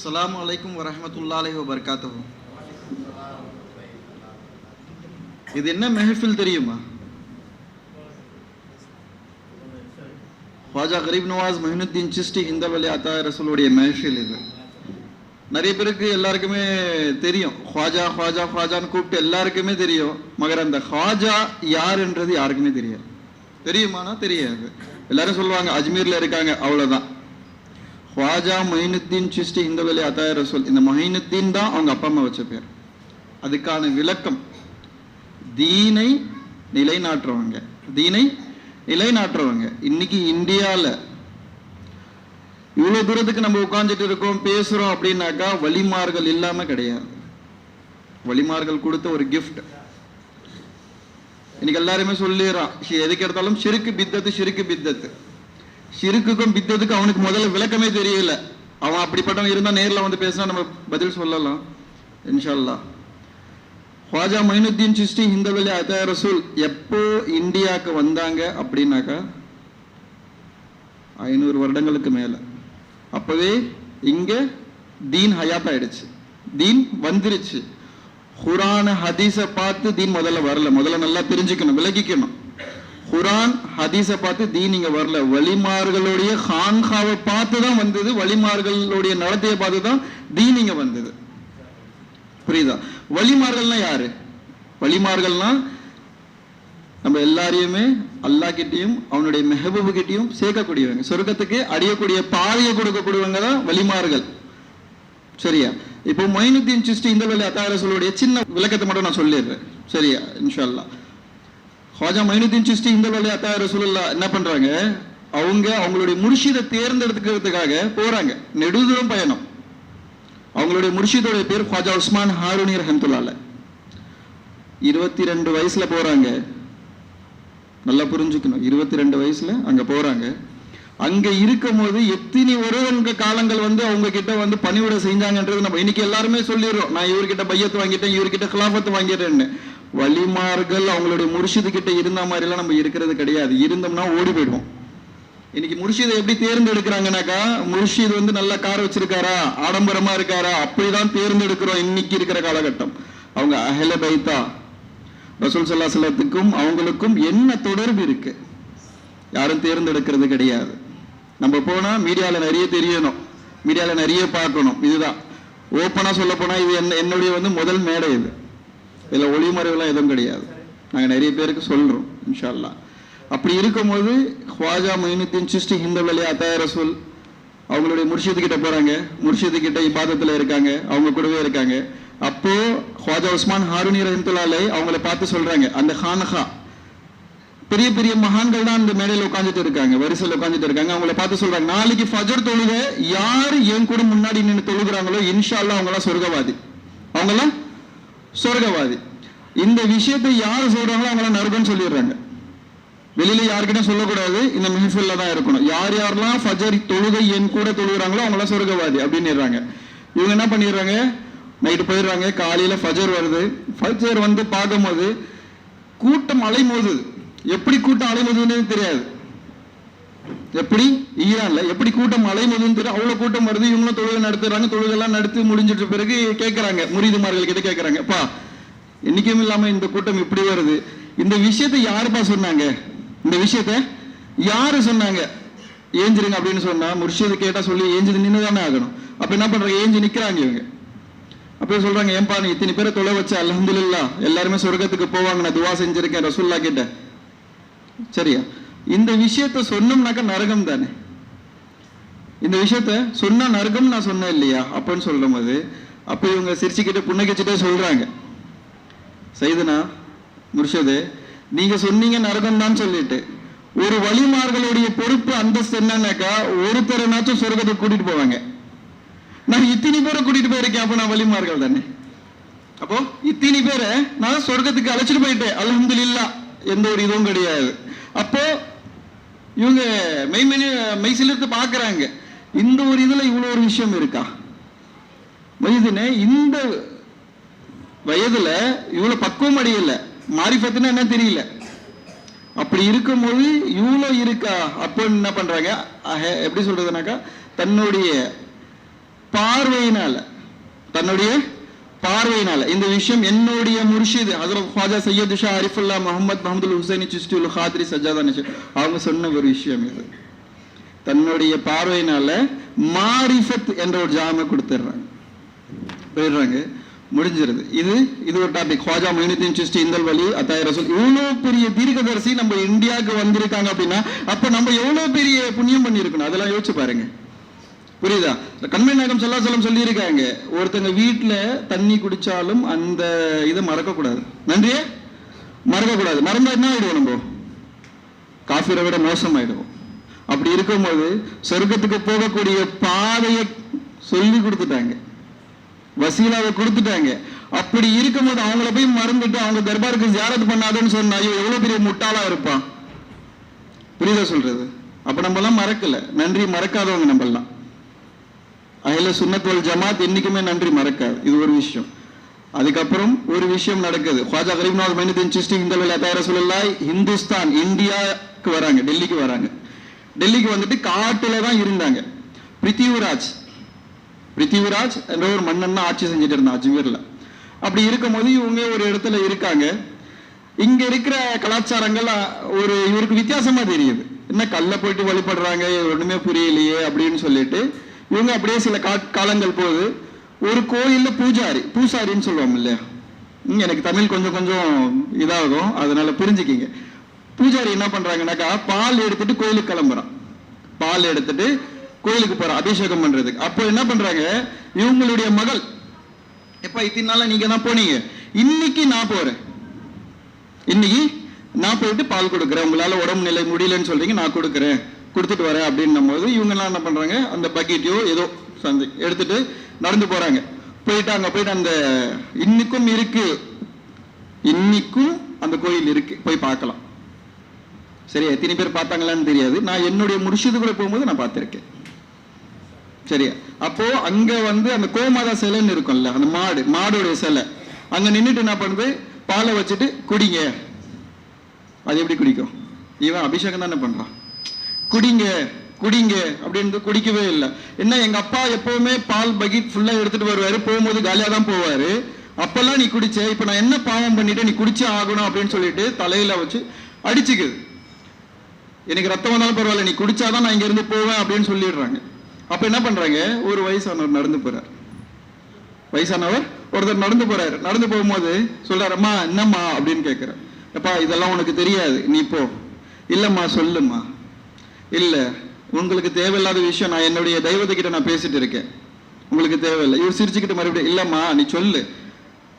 அஸ்லாம் வலைக்கும் வரமத்துல்லாலே வபரகாத்துஹு இது என்ன மெஹஃபில் தெரியுமா? ஹாஜா கரீப் நவாஸ் மஹினுத்தீன் சிஸ்டி இந்த வழி அத்தா ரசூலுடைய மெஹஃபில் இது. நிறைய பேருக்கு எல்லாருக்குமே தெரியும். ஹாஜா ஹாஜா ஹாஜான்னு கூப்பிட்டு எல்லாருக்குமே தெரியும். மகர் அந்த ஹாஜா யாருன்றது யாருக்குமே தெரியாது. தெரியுமானா தெரியாது. எல்லாரும் சொல்லுவாங்க அஜ்மீர்ல இருக்காங்க அவ்வளவுதான். ஹ்வாஜா மொயினுத்தீன் சிஸ்டி இந்த வழி அத்தாய ரசூல் இந்த மைனுத்தீன் தான் அவங்க அப்பா அம்மா வச்ச பேர். அதுக்கான விளக்கம் தீனை நிலைநாட்டுறவங்க தீனை நிலைநாட்டுறவங்க. இன்னைக்கு இந்தியால இவ்வளவு தூரத்துக்கு நம்ம உட்கார்ந்துட்டு இருக்கோம் பேசுறோம் அப்படின்னாக்கா வழிமார்கள் இல்லாம கிடையாது. வழிமார்கள் கொடுத்த ஒரு கிஃப்ட் இன்னைக்கு எல்லாருமே சொல்லிடுறான் எதுக்கு எடுத்தாலும் சிறுக்கு பித்தத்து சிறுக்கு பித்தத்து. ஷிருக்குக்கும் பித்தத்துக்கும் அவனுக்கு முதல்ல விளக்கமே தெரியல அவன் அப்படிப்பட்டவன் இருந்தால் நேர்ல வந்து பேசினா நம்ம பதில் சொல்லலாம். இன்ஷால்லா ஹாஜா மொயினுத்தீன் சிஸ்டி ஹிந்தவெளி அத்தாய ரசூல் எப்போ இந்தியாவுக்கு வந்தாங்க அப்படின்னாக்கா ஐநூறு வருடங்களுக்கு மேல. அப்போவே இங்க தீன் ஹயாத் ஆயிடுச்சு. தீன் வந்துருச்சு. குரான ஹதீஸை பார்த்து தீன் முதல்ல வரல. முதல்ல நல்லா தெரிஞ்சுக்கணும் விலகிக்கணும் குரான் ஹதீஸை பார்த்து தீன் வரல. வழிமார்களுடைய ஹான்ஹாவை பார்த்து தான் வந்தது. வழிமார்களுடைய நடத்தையை பார்த்து தான் தீன் இங்க வந்தது. புரியுதா? வழிமார்கள்னா யாரு? வழிமார்கள்னா நம்ம எல்லாரையுமே அல்லாஹ் கிட்டையும் அவனுடைய மெஹபூபு கிட்டயும் சேர்க்கக்கூடியவங்க. சொர்க்கத்துக்கு அடியக்கூடிய பாதையை கொடுக்கக்கூடியவங்க தான் வழிமார்கள். சரியா? இப்போ மொயினுத்தீன் சிஸ்டி இந்த வேலை அத்தாரசலுடைய சின்ன விளக்கத்தை மட்டும் நான் சொல்லிடுறேன். சரியா? இன்ஷா அல்லா ஹாஜா மைனுதீன் சிஸ்டி இந்த வழி அத்தா ரசூலுல்லா என்ன பண்றாங்க? அவங்க அவங்களுடைய முர்ஷிதை தேர்ந்தெடுத்துக்கிறதுக்காக போறாங்க. நெடுதூரம் பயணம். அவங்களுடைய முர்ஷிதோடைய பேர் ஹாஜா உஸ்மான் ஹாரூனி ரஹமத்துல்லால இருபத்தி ரெண்டு வயசுல போறாங்க. நல்லா புரிஞ்சுக்கணும். இருபத்தி ரெண்டு வயசுல அங்க போறாங்க. அங்க இருக்கும் போது எத்தனை வருடங்க காலங்கள் வந்து அவங்க கிட்ட வந்து பணிவிட செஞ்சாங்கன்றது நம்ம இன்னைக்கு எல்லாருமே சொல்லிடுறோம். நான் இவர்கிட்ட பையத்து வாங்கிட்டேன் இவர்கிட்ட கிலாஃபத்து வாங்கிட்டேன்னு வழிமார்கள் அவங்களுடைய முர்ஷிது கிட்ட இருந்த மாதிரிலாம் நம்ம இருக்கிறது கிடையாது. இருந்தோம்னா ஓடி போயிடுவோம். இன்னைக்கு முர்ஷிதை எப்படி தேர்ந்தெடுக்கிறாங்கனாக்கா முர்ஷித் வந்து நல்ல கார் வச்சிருக்காரா ஆடம்பரமா இருக்காரா அப்படிதான் தேர்ந்தெடுக்கிறோம் இன்னைக்கு இருக்கிற காலகட்டம். அவங்க அஹல பைத்தா ரசூல் சல்லா சல்லத்துக்கும் அவங்களுக்கும் என்ன தொடர்பு இருக்கு? யாரும் தேர்ந்தெடுக்கிறது கிடையாது. நம்ம போனா மீடியால நிறைய தெரியணும். மீடியால நிறைய பார்க்கணும். இதுதான். ஓப்பனா சொல்ல போனா இது என்ன என்னுடைய வந்து முதல் மேடை இது. இதுல ஒளிமறைவுலாம் எதுவும் கிடையாது. நாங்க நிறைய பேருக்கு சொல்றோம் இன்ஷா அப்படி இருக்கும்போது ஹ்வாஜா மைனுத்தீன் சிஸ்டி ஹிந்த வலி அத்தாய ரசூல் அவங்களுடைய முர்ஷிது கிட்ட போறாங்க. முர்ஷிது கிட்ட இபாதத்துல இருக்காங்க அவங்க கூடவே இருக்காங்க. அப்போ ஹுவாஜா உஸ்மான் ஹாரூனி ரஹிமத்துல்லாலை அவங்கள பார்த்து சொல்றாங்க அந்த ஹானஹா பெரிய பெரிய மகான்கள் தான் அந்த மேடையில உட்காந்துட்டு இருக்காங்க வரிசையில் உட்காந்துட்டு இருக்காங்க. அவங்கள பார்த்து சொல்றாங்க நாளைக்கு ஃபஜர் தொழுக யார் என் கூட முன்னாடி நின்று தொழுகிறாங்களோ இன்ஷா அவங்களாம் அவங்க எல்லாம் சொர்க்கவாதி. அவங்க எல்லாம் சொர்க்கவாதி. இந்த விஷயத்தை யார் சொல்றாங்களோ அவங்கள நரகம்னு சொல்லிடுறாங்க. வெளியில யாருக்கிட்ட சொல்லக்கூடாது. இந்த மெஹஃபில்ல தான் இருக்கணும். யார் யாரெல்லாம் ஃபஜர் தொழுகை என் கூட தொழுகிறாங்களோ அவங்கள சொர்க்கவாதி அப்படின்னுறாங்க. இவங்க என்ன பண்ணிடுறாங்க? நைட்டு போயிடுறாங்க. காலையில ஃபஜர் வருது. ஃபஜர் வந்து பார்க்கும்போது கூட்டம் அலைமோதுது. எப்படி கூட்டம் அலைமோதுன்னு தெரியாது. எப்படி? ஈரான்ல எப்படி கூட்டம் அலைமோதுன்னு தெரியும் அவ்வளவு கூட்டம் வருது இவங்களும் தொழுகை நடத்துறாங்க தொழுகெல்லாம் நடத்தி முடிஞ்சிட்ட பிறகு கேட்கறாங்க முரீதுமார்கள் கிட்ட கேட்கறாங்க அப்பா என்னைக்கும் இல்லாம இந்த கூட்டம் இப்படி வருது. இந்த விஷயத்தை யாருப்பா சொன்னாங்க? இந்த விஷயத்த யாரு சொன்னாங்க? ஏஞ்சிருங்க அப்படின்னு சொன்னா முர்ஷிது கேட்டா சொல்லி ஏஞ்சது நின்று தானே ஆகணும். அப்ப என்ன பண்றாங்க? ஏஞ்சி நிக்கிறாங்க இவங்க. அப்ப சொல்றாங்க ஏன்பா நீ இத்தனை பேரை தொலை வச்ச? அல்ஹம்துலில்லாஹ் எல்லாருமே சொர்க்கத்துக்கு போவாங்க நான் துவா செஞ்சிருக்கேன் ரசூல்லா கிட்ட. சரியா? இந்த விஷயத்த சொன்னோம்னாக்கா நரகம் தானே? இந்த விஷயத்த சொன்னா நரகம் நான் சொன்னேன் இல்லையா? அப்பன்னு சொல்லும் போது அப்ப இவங்க சிரிச்சுக்கிட்டு புன்னகிச்சுட்டே சொல்றாங்க. செய்தனா முருஷதே நீங்க சொன்னீங்க நரகம் தான் சொல்லிட்டு. ஒரு வழிமார்களுடைய பொறுப்பு அந்தஸ்து என்னன்னாக்கா ஒருத்தரனாச்சும் சொர்க்கத்துக்கு கூட்டிட்டு போவாங்க. நான் இத்தனை பேரை கூட்டிட்டு போயிருக்கேன் அப்ப நான் வழிமார்கள் தானே? அப்போ இத்தனை பேரை நான் சொர்க்கத்துக்கு அழைச்சிட்டு போயிட்டேன். அல்ஹம்துலில்லாஹ் எந்த ஒரு இதுவும் கிடையாது. அப்போ இவங்க மெய்மெனி மெய்சிலிருந்து பாக்குறாங்க இந்த ஒரு இதுல இவ்வளவு ஒரு விஷயம் இருக்கா? மொய்தீனே இந்த வயதுல இவ்வளவு பக்குவம் அடையல. மாரிஃபத்துனா என்ன தெரியல. அப்படி இருக்கும்போது இவ்வளோ இருக்கா? அப்போ என்ன பண்றாங்க? எப்படி சொல்றதுனாக்கா தன்னுடைய பார்வையினால் தன்னுடைய பார்வையினால. இந்த விஷயம் என்னுடைய முர்ஷித் ஹசரத் ஃபாஜா சையத் உஷா அரிஃபுல்லா முகமது முகமது ஹுசைனி சிஸ்டுல் ஹாத்ரி சஜாதா அவங்க சொன்ன ஒரு விஷயம் இது. தன்னுடைய பார்வையினால மாரிஃபத் என்ற ஒரு ஜாம கொடுத்துடுறாங்க. போயிடுறாங்க. முடிஞ்சிருது. இது இது ஒரு டாபிக் ஹாஜா மொயினுத்தீன் சிஸ்டி இந்தல் வலி அத்தாயிர ரசூல். இவ்வளவு பெரிய தீர்க்கதரிசி நம்ம இந்தியாவுக்கு வந்திருக்காங்க அப்படின்னா அப்ப நம்ம எவ்வளவு பெரிய புண்ணியம் பண்ணியிருக்கணும்? அதெல்லாம் யோசிச்சு பாருங்க. புரியுதா? இந்த கண்மை நாயகம் சொல்லா சொல்லம் சொல்லியிருக்காங்க ஒருத்தங்க வீட்டில் தண்ணி குடித்தாலும் அந்த இதை மறக்கக்கூடாது. நன்றியே? மறக்கக்கூடாது. மறந்தா என்ன ஆகிடுவோம் நம்ம? காஃபிரை விட மோசமாயிடுவோம். அப்படி இருக்கும்போது சொர்க்கத்துக்கு போகக்கூடிய பாதையை சொல்லி கொடுத்துட்டாங்க. வசீலாவை கொடுத்துட்டாங்க. அப்படி இருக்கும்போது அவங்கள போய் மறந்துட்டு அவங்க தர்பாருக்கு ஜியாரத் பண்ணாதுன்னு சொன்னா ஐயோ எவ்வளவு பெரிய முட்டாளா இருப்பான் புரியுதா சொல்றது? அப்ப நம்ம எல்லாம் மறக்கல. நன்றி மறக்காதவங்க நம்ம எல்லாம் அதில் சுண்ணத்தோல் ஜமாத் என்னைக்குமே நன்றி மறக்காது. இது ஒரு விஷயம். அதுக்கப்புறம் ஒரு விஷயம் நடக்குது. ஹாஜா கரீம்நாத் மைனுதீன் சிஸ்டி இந்த அத்தாயிரம் சொல்லலாய் ஹிந்துஸ்தான் இந்தியாவுக்கு வராங்க டெல்லிக்கு வராங்க. டெல்லிக்கு வந்துட்டு காட்டில் தான் இருந்தாங்க. பிருத்திவிராஜ். பிருத்திவிராஜ் என்ற ஒரு மன்னன் ஆட்சி செஞ்சுட்டு இருந்தான் அஜ்மீரில். அப்படி இருக்கும்போது இவங்க ஒரு இடத்துல இருக்காங்க. இங்க இருக்கிற கலாச்சாரங்கள் ஒரு இவருக்கு வித்தியாசமா தெரியுது. என்ன கல்ல போயிட்டு வழிபடுறாங்க இது ஒண்ணுமே புரியலையே அப்படின்னு சொல்லிட்டு இவங்க அப்படியே சில கா- காலங்கள் போகுது. ஒரு கோயிலில் பூஜாரி பூசாரின்னு சொல்லுவோம் இல்லையா? எனக்கு தமிழ் கொஞ்சம் கொஞ்சம் இதாகும். அதனால புரிஞ்சுக்கிங்க. பூஜாரி என்ன பண்ணுறாங்கனாக்கா பால் எடுத்துட்டு கோயிலுக்கு கிளம்புறான். பால் எடுத்துட்டு கோயிலுக்கு போகிறான் அபிஷேகம் பண்ணுறதுக்கு அப்போ என்ன பண்ணுறாங்க இவங்களுடைய மகள். எப்ப இத்தனை நாளா நீங்க தான் போனீங்க. இன்னைக்கு நான் போறேன். இன்னைக்கு நான் போயிட்டு பால் கொடுக்குறேன். உங்களால உடம்பு நிலை முடியலன்னு சொல்றீங்க நான் கொடுக்குறேன். கொடுத்துட்டு வரேன் அப்படின்னும் போது இவங்கெல்லாம் என்ன பண்றாங்க? அந்த பக்கெட்டையோ ஏதோ சந்தி எடுத்துட்டு நடந்து போறாங்க. போயிட்டு அங்கே போயிட்டு அந்த இன்னைக்கும் இருக்கு. இன்னைக்கும் அந்த கோயில் இருக்கு. போய் பார்க்கலாம். சரியா எத்தனை பேர் பார்த்தாங்களான்னு தெரியாது. நான் என்னுடைய முடிச்சது கூட போகும்போது நான் பார்த்திருக்கேன். சரியா அப்போ அங்க வந்து அந்த கோமாதா சிலைன்னு இருக்கும்ல அந்த மாடு மாடோடைய சிலை. அங்க நின்றுட்டு என்ன பண்ணுது? பாலை வச்சுட்டு குடிங்க. அது எப்படி குடிக்கும்? இவன் அபிஷேகம் தானே பண்றான். குடிங்க குடிங்க அப்படின்னு குடிக்கவே இல்லை. என்ன எங்க அப்பா எப்பவுமே பால் பக்கெட் ஃபுல்லா எடுத்துட்டு வருவாரு. போகும்போது காலியா தான் போவாரு. அப்பெல்லாம் நீ குடிச்ச இப்ப நான் என்ன பாவம் பண்ணிட்டு நீ குடிச்சே ஆகணும் அப்படின்னு சொல்லிட்டு தலையில வச்சு அடிச்சுக்குது. எனக்கு ரத்தம் வந்தாலும் பரவாயில்ல நீ குடிச்சாதான் நான் இங்க இருந்து போவேன் அப்படின்னு சொல்லிடுறாங்க. அப்ப என்ன பண்றாங்க? ஒரு வயசானவர் நடந்து போறார். வயசானவர் ஒருத்தர் நடந்து போறாரு. நடந்து போகும்போது சொல்றாரு அம்மா என்னம்மா? அப்படின்னு கேட்கிறார் எப்பா இதெல்லாம் உனக்கு தெரியாது. நீ போ. இல்லம்மா சொல்லுமா இல்லை உங்களுக்கு தேவையில்லாத விஷயம் நான் என்னுடைய தெய்வத்துக்கிட்ட நான் பேசிட்டு இருக்கேன். உங்களுக்கு தேவையில்லை. இவர் சிரிச்சுக்கிட்டு மறுபடியும் இல்லைம்மா நீ சொல்லு.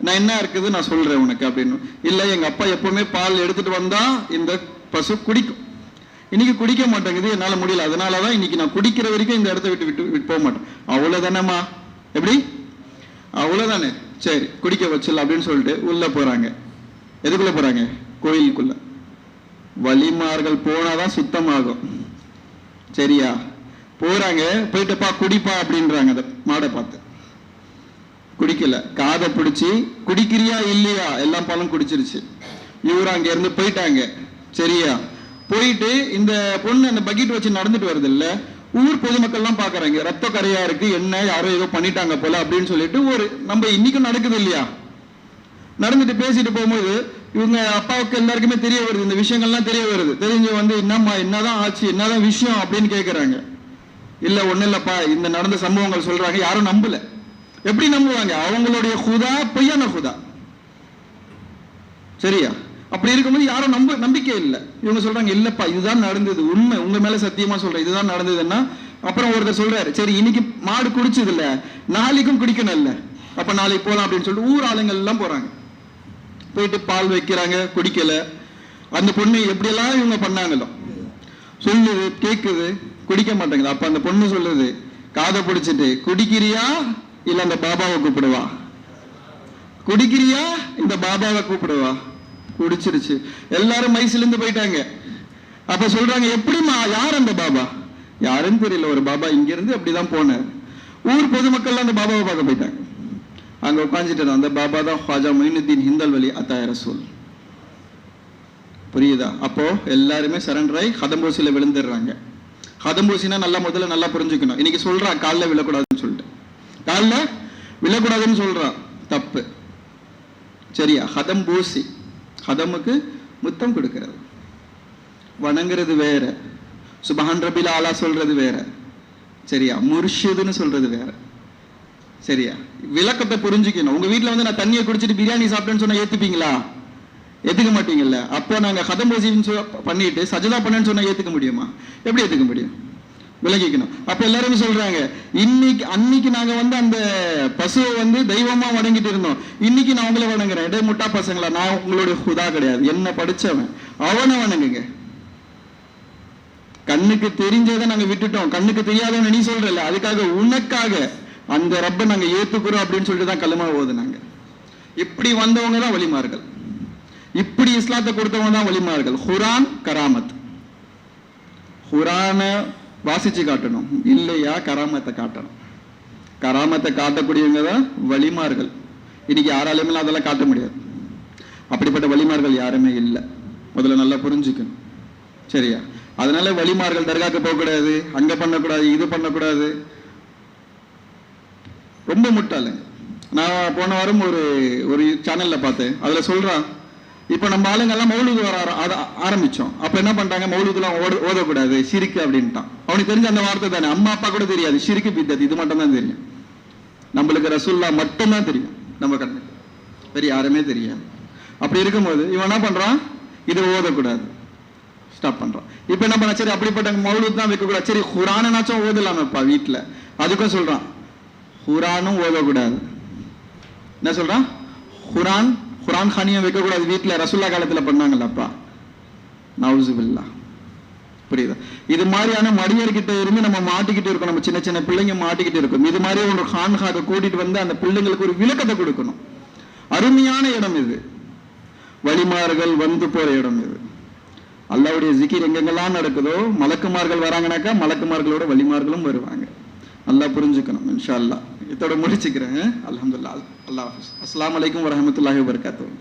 நான் என்ன இருக்குது நான் சொல்கிறேன் உனக்கு அப்படின்னு. இல்லை எங்கள் அப்பா எப்போவுமே பால் எடுத்துகிட்டு வந்தால் இந்த பசு குடிக்கும். இன்னைக்கு குடிக்க மாட்டேங்குது என்னால் முடியல. அதனாலதான் இன்னைக்கு நான் குடிக்கிற வரைக்கும் இந்த இடத்த விட்டு விட்டு விட்டு போக மாட்டேன். அவ்வளோதானேம்மா எப்படி? அவ்வளோதானே சரி குடிக்க வச்சிடலாம் அப்படின்னு சொல்லிட்டு உள்ளே போகிறாங்க எதுக்குள்ளே போகிறாங்க கோயிலுக்குள்ளே. வழிமார்கள் போனால் தான் சுத்தமாகும். சரியா? போறாங்க போயிட்டப்பா குடிப்பா அப்படின்றாங்க அதை மாடை பார்த்து. குடிக்கல. காதை பிடிச்சி குடிக்கிறியா இல்லையா? எல்லாம் பாலும் குடிச்சிருச்சு. இவரு அங்க இருந்து போயிட்டாங்க. சரியா? போயிட்டு இந்த பொண்ணு அந்த பக்கெட் வச்சு நடந்துட்டு வருது இல்ல ஊர் பொதுமக்கள்லாம் பாக்குறாங்க ரத்த கரையா இருக்கு என்ன யாரோ ஏதோ பண்ணிட்டாங்க போல அப்படின்னு சொல்லிட்டு ஒரு நம்ம இன்னைக்கும் நடக்குது இல்லையா? நடந்துட்டு பேசிட்டு போகும்போது இவங்க அப்பாவுக்கு எல்லாருக்குமே தெரிய வருது. இந்த விஷயங்கள்லாம் தெரிய வருது. தெரிஞ்சு வந்து என்னம்மா என்னதான் ஆச்சு என்னதான் விஷயம் அப்படின்னு கேட்கறாங்க இல்ல ஒண்ணு இல்லப்பா இந்த நடந்த சம்பவங்கள் சொல்றாங்க. யாரும் நம்பல. எப்படி நம்புவாங்க? அவங்களுடைய ஹுதா பொய்யான ஹுதா. சரியா? அப்படி இருக்கும்போது யாரும் நம்ப நம்பிக்கை இல்லை. இவங்க சொல்றாங்க இல்லப்பா இதுதான் நடந்தது. உண்மை. உங்க மேல சத்தியமா சொல்றேன். இதுதான் நடந்ததுன்னா அப்புறம் ஒருத்தர் சொல்றாரு சரி இன்னைக்கு மாடு குடிச்சது இல்ல. நாளைக்கும் குடிக்கணும் இல்ல. அப்ப நாளைக்கு போலாம் அப்படின்னு சொல்லிட்டு ஊர் ஆளுங்கள் எல்லாம் போறாங்க. போயிட்டு பால் வைக்கிறாங்க குடிக்கல. அந்த பொண்ணு எப்படியெல்லாம் இவங்க பண்ணாங்களோ சொல்லுது கேக்குது குடிக்க மாட்டேங்குது. அப்ப அந்த பொண்ணு சொல்லுது காதை பிடிச்சிட்டு குடிக்கிறியா? இல்ல அந்த பாபாவை கூப்பிடுவா? குடிக்கிறியா? இந்த பாபாவை கூப்பிடுவா. குடிச்சிருச்சு. எல்லாரும் மைசில இருந்து போயிட்டாங்க. அப்ப சொல்றாங்க எப்படிம்மா யார் அந்த பாபா? யாருன்னு தெரியல. ஒரு பாபா இங்கிருந்து அப்படிதான் போனார். ஊர் பொதுமக்கள் அந்த பாபாவை பார்க்க போயிட்டாங்க. அங்க உட்காந்துட்டு அந்த பாபா தான் ஹாஜா மொயினுத்தீன் ஹிந்தல் வலி அத்தாய ரசூல். புரியுதா? அப்போ எல்லாருமே சரண்டர் ஆகி கதம்பூசியில் விழுந்துடுறாங்க. கதம்பூசினா நல்லா முதல்ல நல்லா புரிஞ்சுக்கணும். இன்னைக்கு சொல்றான் காலில் விழக்கூடாதுன்னு சொல்லிட்டு. காலில் விழக்கூடாதுன்னு சொல்றான் தப்பு. சரியா? ஹதம் பூசி ஹதமுக்கு முத்தம் கொடுக்கிறது. வணங்குறது வேற. சுபஹான் ரபில ஆலா சொல்றது வேற. சரியா? முர்ஷிதுன்னு சொல்றது வேற. சரியா? விளக்கத்தை புரிஞ்சுக்கணும். உங்க வீட்டில் வந்து நான் தண்ணியை குடிச்சிட்டு பிரியாணி சாப்பிட்டேன்னு சொன்னா ஏத்துப்பீங்களா? ஏத்துக்க மாட்டீங்கல்ல. அப்போ நாங்க ஹதம் பூசின்னு பண்ணிட்டு சஜதா பண்ணேன்னு சொன்னா ஏத்துக்க முடியுமா? எப்படி ஏத்துக்க முடியும்? விளங்கிக்கணும் அப்ப எல்லாரும் சொல்றாங்க இன்னைக்கு அன்னைக்கு நாங்க வந்து அந்த பசுவை வந்து தெய்வமா வணங்கிட்டு இருந்தோம். இன்னைக்கு நான் உங்களை வணங்குறேன். டே முட்டா பசங்களா நான் உங்களுடைய ஹுதா கிடையாது. என்ன படிச்சவன். அவனை வணங்குங்க. கண்ணுக்கு தெரிஞ்சதை நாங்க விட்டுட்டோம். கண்ணுக்கு தெரியாதவன்னு நீ சொல்றல அதுக்காக உனக்காக அந்த ரப்ப நாங்க ஏற்றுக்கிறோம் அப்படின்னு சொல்லிட்டு தான் கல்லுமா ஓதுனாங்க. இப்படி வந்தவங்க தான் வலிமார்கள். இப்படி இஸ்லாத்தை கொடுத்தவங்க தான் வலிமார்கள். ஹுரான் கராமத். ஹுரான வாசிச்சு காட்டணும். இல்லையா கராமத்தை காட்டணும். கராமத்தை காட்டக்கூடியவங்க தான் வலிமார்கள். இன்னைக்கு யாராலையுமே அதெல்லாம் காட்ட முடியாது. அப்படிப்பட்ட வலிமார்கள் யாருமே இல்லை. முதல்ல நல்லா புரிஞ்சுக்கணும். சரியா? அதனால வழிமார்கள் தர்காக்கு போகக்கூடாது அங்க பண்ணக்கூடாது இது பண்ணக்கூடாது. ரொம்ப முட்டாளுங்க நான் போன வாரம் ஒரு ஒரு சேனலில் பார்த்தேன். அதில் சொல்கிறான் இப்போ நம்ம ஆளுங்கெல்லாம் எல்லாம் வர ஆர- ஆர- ஆரம்பிச்சோம். என்ன பண்ணுறாங்க மௌலூதுலாம் ஓட ஓதக்கூடாது. சிரிக்கு அப்படின்ட்டான். அவனுக்கு தெரிஞ்ச அந்த வார்த்தை தானே. அம்மா அப்பா கூட தெரியாது. சிரிக்கு பித்தது. இது மட்டும் தான் தெரியும். நம்மளுக்கு ரசுல்லா மட்டும்தான் தெரியும். நம்ம கண்ணுக்கு. வேறு யாருமே தெரியாது. அப்படி இருக்கும்போது இவன் என்ன பண்ணுறான் இதை ஓதக்கூடாது. ஸ்டாப் பண்ணுறான் இப்போ என்ன பண்ண? சரி அப்படிப்பட்ட மௌலூத் தான் வைக்கக்கூடாது. சரி குரானாச்சும் ஓதலாமப்பா வீட்டில் அதுக்கும் சொல்கிறான் குரானும் ஓதக்கூடாது. என்ன சொல்றான்? குரான் குரான் ஹானியம் வைக்கக்கூடாது. வீட்டில் ரசுல்லா காலத்தில் பண்ணாங்கல்லப்பா நவுசுபில்லா புரியுதா? இது மாதிரியான மடியர்கிட்ட இருந்து நம்ம மாட்டிக்கிட்டு இருக்கோம் நம்ம சின்ன சின்ன பிள்ளைங்க மாட்டிக்கிட்டு இருக்கும். இது மாதிரி ஒரு ஹான்ஹாக கூட்டிட்டு வந்து அந்த பிள்ளைங்களுக்கு ஒரு விளக்கத்தை கொடுக்கணும். அருமையான இடம் இது. வழிமார்கள் வந்து போற இடம் இது. அல்லாவுடைய ஜிக்கிர் எங்கெங்கெல்லாம் நடக்குதோ மலக்குமார்கள் வராங்கனாக்கா மலக்குமார்களோட வழிமார்களும் வருவாங்க. நல்லா புரிஞ்சுக்கணும் இன்ஷா அல்லா இதோட முடிச்சுக்கிறேன் அல்ஹம்துலில்லாஹ் அல்லாஹ் ஹாஃபிஸ் அஸ்ஸலாமு அலைக்கும் வரஹ்மத்துல்லாஹி வபரகாத்துஹு